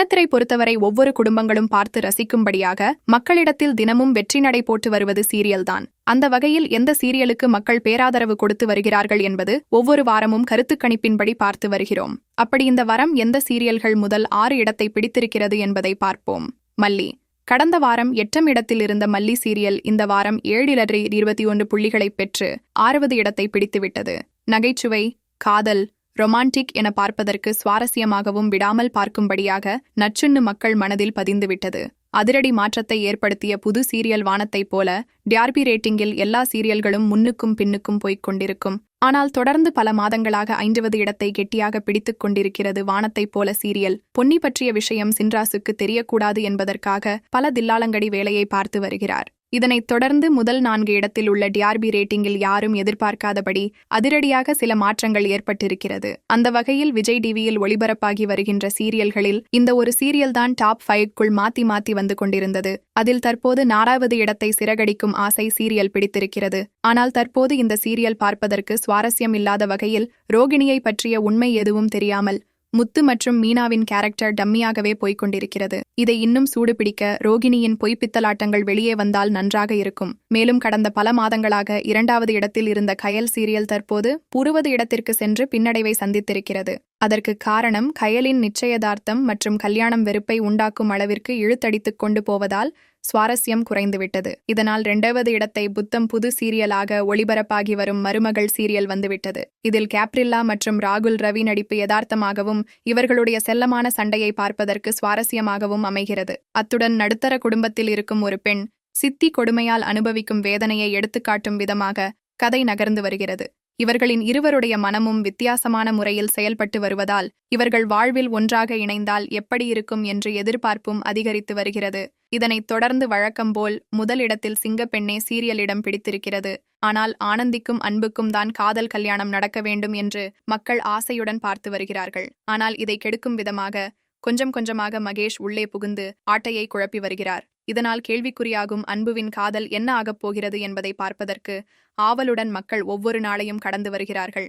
சின்னத்திரை பொறுத்தவரை ஒவ்வொரு குடும்பங்களும் பார்த்து ரசிக்கும்படியாக மக்களிடத்தில் தினமும் வெற்றி நடை போட்டு வருவது சீரியல்தான். அந்த வகையில் எந்த சீரியலுக்கு மக்கள் பேராதரவு கொடுத்து வருகிறார்கள் என்பது ஒவ்வொரு வாரமும் கருத்துக்கணிப்பின்படி பார்த்து வருகிறோம். அப்படி இந்த வாரம் எந்த சீரியல்கள் முதல் ஆறு இடத்தை பிடித்திருக்கிறது என்பதை பார்ப்போம். மல்லி. கடந்த வாரம் எட்டாம் இடத்தில் இருந்த மல்லி சீரியல் இந்த வாரம் ஏழிலறி இருபத்தி ஒன்று புள்ளிகளை பெற்று ஆறாவது இடத்தை பிடித்துவிட்டது. நகைச்சுவை காதல் ரொமான்டிக் என பார்ப்பதற்கு சுவாரஸ்யமாகவும் விடாமல் பார்க்கும்படியாக நச்சுண்ணு மக்கள் மனதில் பதிந்துவிட்டது. அதிரடி மாற்றத்தை ஏற்படுத்திய புது சீரியல் வானத்தைப் போல டியார்பி ரேட்டிங்கில் எல்லா சீரியல்களும் முன்னுக்கும் பின்னுக்கும் போய்க் கொண்டிருக்கும். ஆனால் தொடர்ந்து பல மாதங்களாக ஐந்துவது இடத்தை கெட்டியாக பிடித்துக் கொண்டிருக்கிறது வானத்தைப் போல சீரியல். பொன்னி பற்றிய விஷயம் சின்ராசுக்கு தெரியக்கூடாது என்பதற்காக பல தில்லாலங்கடி வேலையை பார்த்து வருகிறார். இதனைத் தொடர்ந்து முதல் நான்கு இடத்தில் உள்ள டிஆர்பி ரேட்டிங்கில் யாரும் எதிர்பார்க்காதபடி அதிரடியாக சில மாற்றங்கள் ஏற்பட்டிருக்கிறது. அந்த வகையில் விஜய் டிவியில் ஒளிபரப்பாகி வருகின்ற சீரியல்களில் இந்த ஒரு சீரியல்தான் டாப் ஃபைவ்க்குள் மாத்தி மாத்தி வந்து கொண்டிருந்தது. அதில் தற்போது நாலாவது இடத்தை சிறகடிக்கும் ஆசை சீரியல் பிடித்திருக்கிறது. ஆனால் தற்போது இந்த சீரியல் பார்ப்பதற்கு சுவாரஸ்யம் இல்லாத வகையில் ரோகிணியை பற்றிய உண்மை எதுவும் தெரியாமல் முத்து மற்றும் மீனாவின் கேரக்டர் டம்மியாகவே போய்க் கொண்டிருக்கிறது இதை இன்னும் சூடுபிடிக்க ரோகிணியின் பொய்ப்பித்தலாட்டங்கள் வெளியே வந்தால் நன்றாக இருக்கும். மேலும் கடந்த பல மாதங்களாக இரண்டாவது இடத்தில் இருந்த கயல் சீரியல் தற்போது புறுவது இடத்திற்கு சென்று பின்னடைவை சந்தித்திருக்கிறது. அதற்கு காரணம் கயலின் நிச்சயதார்த்தம் மற்றும் கல்யாணம் வெறுப்பை உண்டாக்கும் அளவிற்கு இழுத்தடித்துக் கொண்டு போவதால் சுவாரஸ்யம் குறைந்துவிட்டது. இதனால் இரண்டாவது இடத்தை புத்தம் புது சீரியலாக ஒளிபரப்பாகி வரும் மருமகள் சீரியல் வந்துவிட்டது. இதில் கேப்ரில்லா மற்றும் ராகுல் ரவி நடிப்பு யதார்த்தமாகவும் இவர்களுடைய செல்லமான சண்டையை பார்ப்பதற்கு சுவாரஸ்யமாகவும் அமைகிறது. அத்துடன் நடுத்தர குடும்பத்தில் இருக்கும் ஒரு பெண் சித்தி கொடுமையால் அனுபவிக்கும் வேதனையை எடுத்துக்காட்டும் விதமாக கதை நகர்ந்து வருகிறது. இவர்களின் இருவருடைய மனமும் வித்தியாசமான முறையில் செயல்பட்டு வருவதால் இவர்கள் வாழ்வில் ஒன்றாக இணைந்தால் எப்படி இருக்கும் என்று எதிர்பார்ப்பும் அதிகரித்து வருகிறது. இதனைத் தொடர்ந்து வழக்கம்போல் முதலிடத்தில் சிங்கப்பெண்ணே சீரியலிடம் பிடித்திருக்கிறது. ஆனால் ஆனந்திக்கும் அன்புக்கும் தான் காதல் கல்யாணம் நடக்க வேண்டும் என்று மக்கள் ஆசையுடன் பார்த்து வருகிறார்கள். ஆனால் இதை கெடுக்கும் விதமாக கொஞ்சம் கொஞ்சமாக மகேஷ் உள்ளே புகுந்து ஆட்டையை குழப்பி வருகிறார். இதனால் கேள்விக்குறியாகும் அன்புவின் காதல் என்ன ஆகப் போகிறது என்பதை பார்ப்பதற்கு ஆவலுடன் மக்கள் ஒவ்வொரு நாளையும் கடந்து வருகிறார்கள்.